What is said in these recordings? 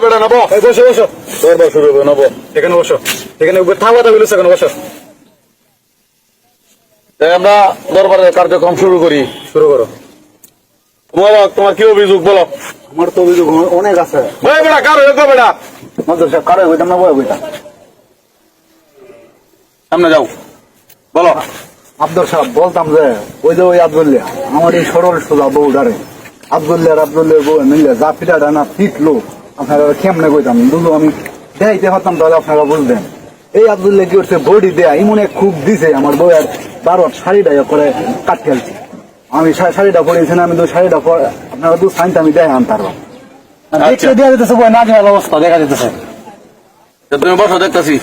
বেটা নব। বসো বসো। হবে নব। এখানে বসো। এখানে থাকা কথা বলেছ এখানে বসো। তাই আমরা দরবারের কার্যক্রম শুরু করি। শুরু করো। তোমার কি অভিযোগ বলো? আমার তো অভিযোগ অনেক আছে। ভাই বেটা কার বেটা? মাদ্রাস সাহেব কারও না সামনে যাও। বলো। আব্দুল সাহেব বলতাম যে ওই যে ওই আব্দুল্লাহ আমার এই সরল সোজা বউ ডারে। আব্দুল্লাহ আব্দুল্লাহ বউ মিললে যা ডানা পিটলো। আপনারা কেমনে কইতাম? দুটো আমি দেখাইতে পারতাম তাহলে আপনারা বুঝবেন। এই আব্দুল্লাহ কি করছে? বডি দেয়া ইমনে খুব দিছে। আমার বউ আর বারো শাড়িটা ইয়ে করে কাট ফেলছে আমি শাড়িটা পরেছি না আমি তো শাড়িটা পরে আপনারা দু সাইনটা আমি দেখাই আনতার আচ্ছা। দেওয়া যেতেছে বই না দেওয়ার অবস্থা দেখা যেতেছে। তুমি বসো দেখতেছি।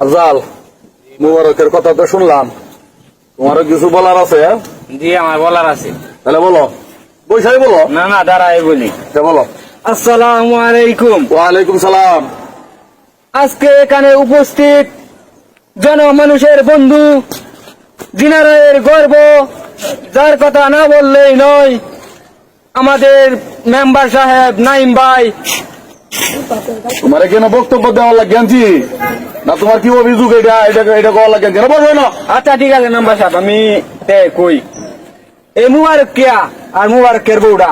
আজাল মুবারকের কথা তো শুনলাম। তোমারও কিছু বলার আছে হ্যাঁ? জি আমার বলার আছে। তাহলে বলো। বৈশাই বলো? না না দাঁড়াই বলি। বলো? আসসালামু আলাইকুম। ওয়ালাইকুম সালাম। আজকে এখানে উপস্থিত জনমানুষের বন্ধু জিনারের গর্ব যার কথা না বললেই নয় আমাদের মেম্বার সাহেব নাইম ভাই। তোমার কেন বক্তব্য দেওয়ার লাগে আনছি? না তোমার কি অভিযোগ? এটা এটা এটা কওয়ার লাগে কেন বলব না। আচ্ছা ঠিক আছে মেম্বার সাহেব আমি কই। এই মুবারক কিয়া আর মুবারকের বউডা।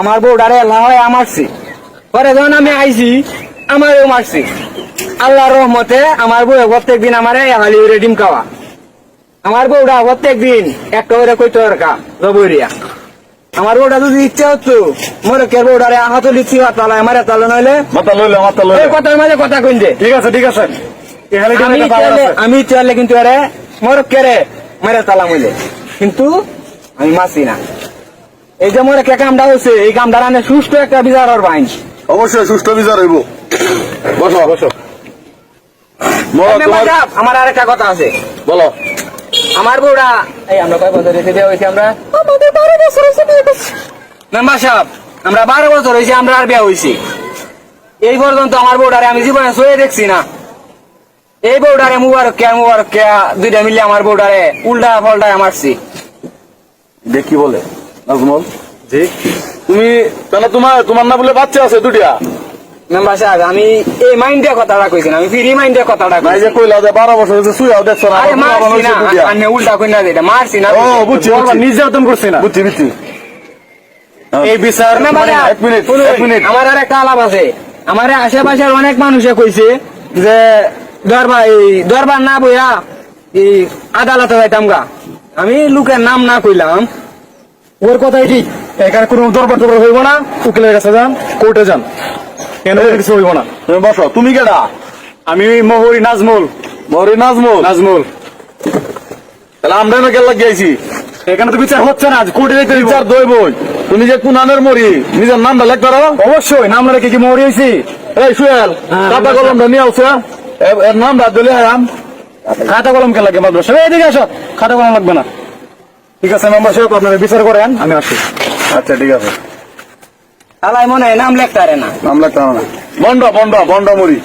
আমার বউডারে আল্লাহ হয় আমারছি। পরে যখন আমি আইছি আমারও মারছি। আল্লাহর রহমতে আমার বউ প্রত্যেক দিন আমারে হালি ডিম খাওয়া। আমার বউটা প্রত্যেক দিন একটা করে কইতে কা জবরিয়া আমার বউটা যদি ইচ্ছা হতো মোরে কে বউডারে আহত লিচ্ছি তালা আমার তালা নইলে মাথা লইলে মাথা লইলে। এই কথার মাঝে কথা কইন দে। ঠিক আছে ঠিক আছে। আমি চাইলে চাইলে কিন্তু আরে মোর কেরে মেরে তালা মইলে কিন্তু আমি মাসি না। এই যে মোরে কে কামটা হচ্ছে এই কামটা রানে সুষ্ঠু একটা বিচার আর বাইন অবশ্যই সুষ্ঠু বিচার হইব। বসো বসো। আমার আর একটা কথা আছে। বলো। আমার বউরা এই আমরা কয় বছর হয়েছে বিয়ে হয়েছে আমরা? আমাদের বারো বছর হয়েছে মেম্বার সাহেব আমরা বারো বছর হয়েছে আমরা আর বিয়ে হয়েছি এই পর্যন্ত আমার বউডারে আমি জীবনে সয়ে দেখছি না। এই বউডারে মুবারক কে মুবারক কে দুইটা মিলে আমার বউডারে উল্টা ফল্টায় মারছি। দেখি বলে। নাজমল। জি। তুমি তাহলে তোমার তোমার না বলে বাচ্চা আছে দুটিয়া মেম্বার সাহেব আমি এই মাইন্ডে কথাটা কইছি আমি ফ্রি মাইন্ডে কথাটা নাই যে কইলা যে বারো বছর হয়েছে শুয়াও দেখছ না আরে আমার মারছি না আমি উল্টা কই না যেটা মারছি না ও বুঝছি বুঝছি। নির্যাতন করছি না। বুঝছি বুঝছি। এই বিচার মেম্বার মানে এক মিনিট, এক মিনিট। আমার আর একটা আলাপ আছে। আমার আশেপাশের অনেক মানুষে কইছে যে দরবার এই দরবার না বইয়া এই আদালতে যাইতাম গা। আমি লোকের নাম না কইলাম। ওর কথাই ঠিক এখানে কোনো দরবার টরবার হইব না উকিলের কাছে যান কোর্টে যান। কেন কিছু হইব না? তুমি বসো তুমি কেডা? আমি মহরি নাজমুল। মরি নাজমুল? নাজমুল। তাহলে আমরা না গেল এখানে তো বিচার হচ্ছে না কোর্টে যেতে বিচার দই বই তুমি যে কুনানের মরি নিজের নামটা লেখ অবশ্যই নাম রেখে কি মহরি হয়েছি এই সুয়েল হ্যাঁ, কলমটা নিয়ে আসছে এ- এর নামটা দিলে আম খাতা কলম কে লাগে মাদ্রাসা এদিকে আসো। খাতা কলম লাগবে না। ঠিক আছে মেম্বার সাহেব আপনারা বিচার করেন আমি আসি। আচ্ছা ঠিক আছে। আলাই মনে হয় নাম লেখতারে না। নাম লেখতে না। বন্ড বন্ড বন্ড মরি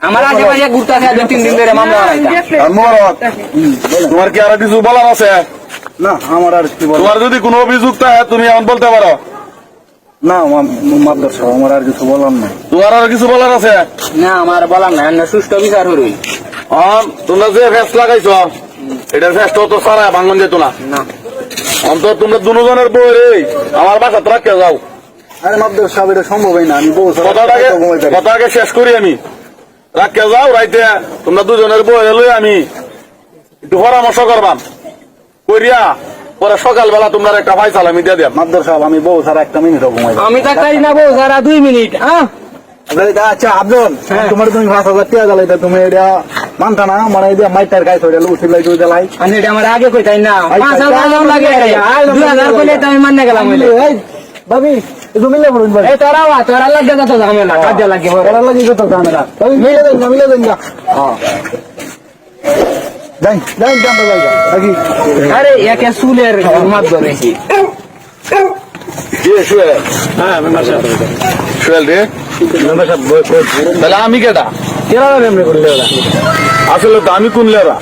আমার আশেপাশে ঘুরতে আছে দু তিন দিন ধরে মামলা আর মোবারক তোমার কি আর কিছু বলার আছে? না আমার আর কি বল তোমার যদি কোনো অভিযোগ থাকে তুমি এমন বলতে পারো। না মাদ্রাসা আমার আর কিছু বলার নাই। তোমার আর কিছু বলার আছে? না আমার বলার না না সুষ্ঠু বিচার হরুই আর তোমরা যে ফেস লাগাইছ এটার ফেসটা তো সারা ভাঙন যেত না। অন্তত তোমরা দুজনের বই রে আমার বাসা রাখতে যাও। আরে মাদ্রাসা সাহেব এটা সম্ভবই না আমি বউ পারি? কথাকে শেষ করি আমি। রাখতে যাও রাইতে তোমরা দুজনের বই লই আমি একটু পরামর্শ করবাম। করিয়া পরে সকালবেলা তোমরা একটা ফাইসাল আমি দিয়ে দিলাম মাদ্রাসা সাহেব আমি বউ সারা একটা মিনিট ঘুমাই আমি থাকতারি না বউ সারা দুই মিনিট হ্যাঁ আচ্ছা আব্দুল। তোমার তুমি পাঁচ হাজার টাকা জ্বালাইতে তুমি এটা মানতা না মানে এই যে মাইটার গাছ ওইটা উঠি লাই তুই জ্বালাই আমি এটা আমার আগে কইতাই না। পাঁচ হাজার লাগে দুই হাজার কইলে তো আমি মান্য গেলাম এই, ভাবি। মিলে পড়ুন ভাই তোরা তোরা লাগে যত ঝামেলা কাজে লাগে ওরা লাগি কত ঝামেলা। মিলে দেন না মিলে দেন না। হ্যাঁ। যাই যাই জানতে যাই নাকি আরে একে চুলের মাত ধরেছি হ্যাঁ মেম্বার সাহেব। শুয়েল রে। মেম্বার সাহেব তাহলে আমি কেটা কেরা এমনি করলে ওরা আসলে তো আমি কোন লেরা